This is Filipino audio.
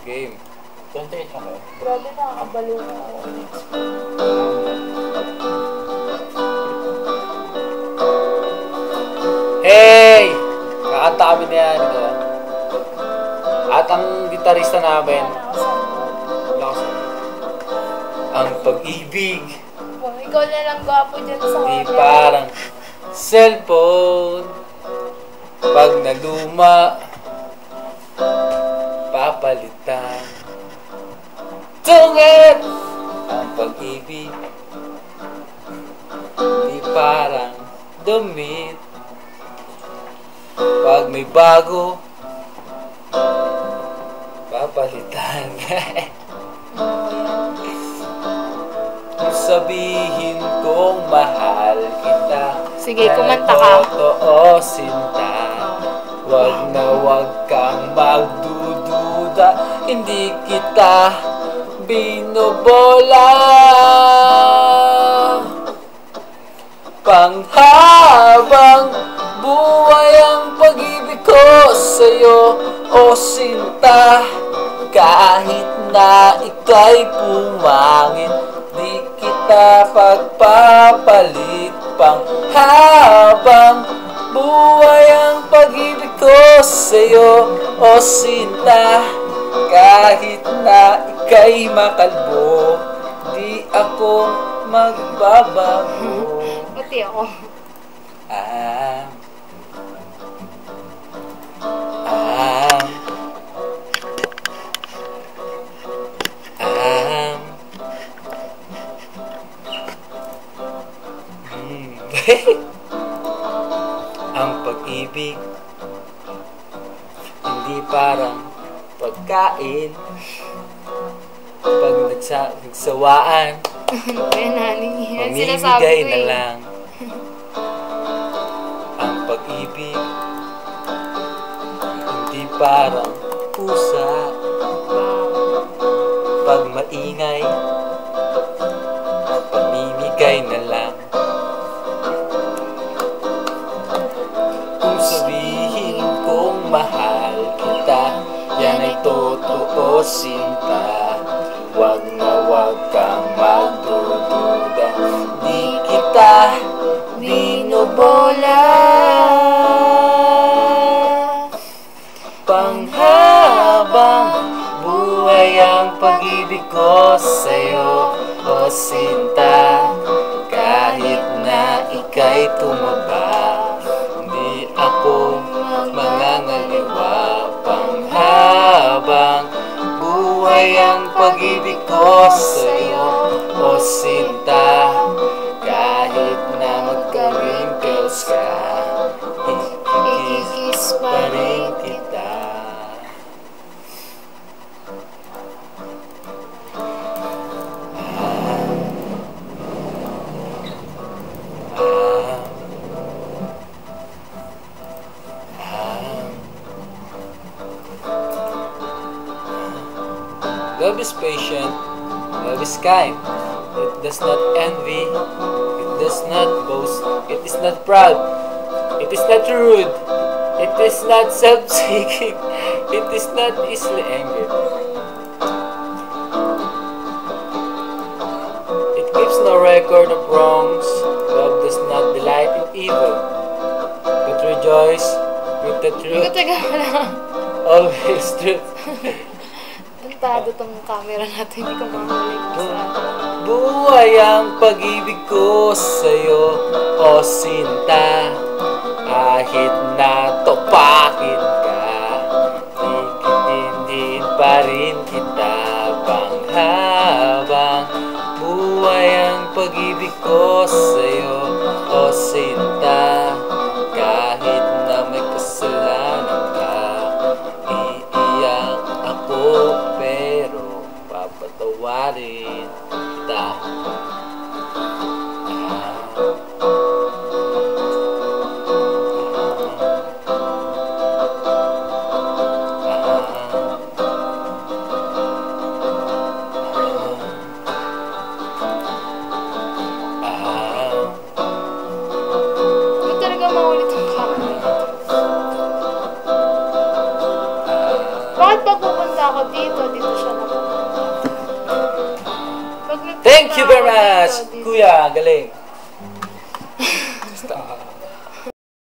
Game. 28 na ba? Grabe nakakabalo na ako. Hey! Kakanta kami na yan. Ito. At ang gitarista namin. Ang pag-ibig, ikaw na lang gwapo dyan sa di parang cellphone. Pag naluma, papalitan. Tungit! Ang pag-ibig, di parang damit. Pag may bago, papalitan. Sabihin kong mahal kita Sige, kumanta ka. Totoo sinta Wag na wag kang magdududa Hindi kita binobola. Panghabang buhay ang pag-ibig ko sa'yo O sinta Kahit na ika'y pumangit Di kita pagpapalit. Pang habang sa'yo O sinta Kahit na ika'y makalbo Di ako magbabago Pati ako. Ah. Ah. Ah. Hmm. Ang pag-ibig hindi parang pagkain pag nagsa nagsawaan yan, honey? Yan sinasabi ko na eh. lang ang pag-ibig hindi parang pusa pag maingay totoo sinta Wag na wag kang magdududa. Di kita binobola. Panghabang buhay ang pag-ibig ko sa'yo O sinta. Kahit na ika'y tumaba pag-ibig ko sa'yo O sinta. Kahit na magka-wrinkles ka Ikikis pa rin kita Love is patient, love is kind. It does not envy, it does not boast, it is not proud, it is not rude, it is not self-seeking, it is not easily angered. It keeps no record of wrongs, love does not delight in evil, but rejoice with the truth, teka mo lang. always truth. Tantado tong camera natin. Hindi ko sa... Buhay ang pag-ibig ko sa'yo, o sinta Kahit na topakin what it dá. Bakit pagpupunta ako dito, dito siya Thank you very much. Kuya. Galing.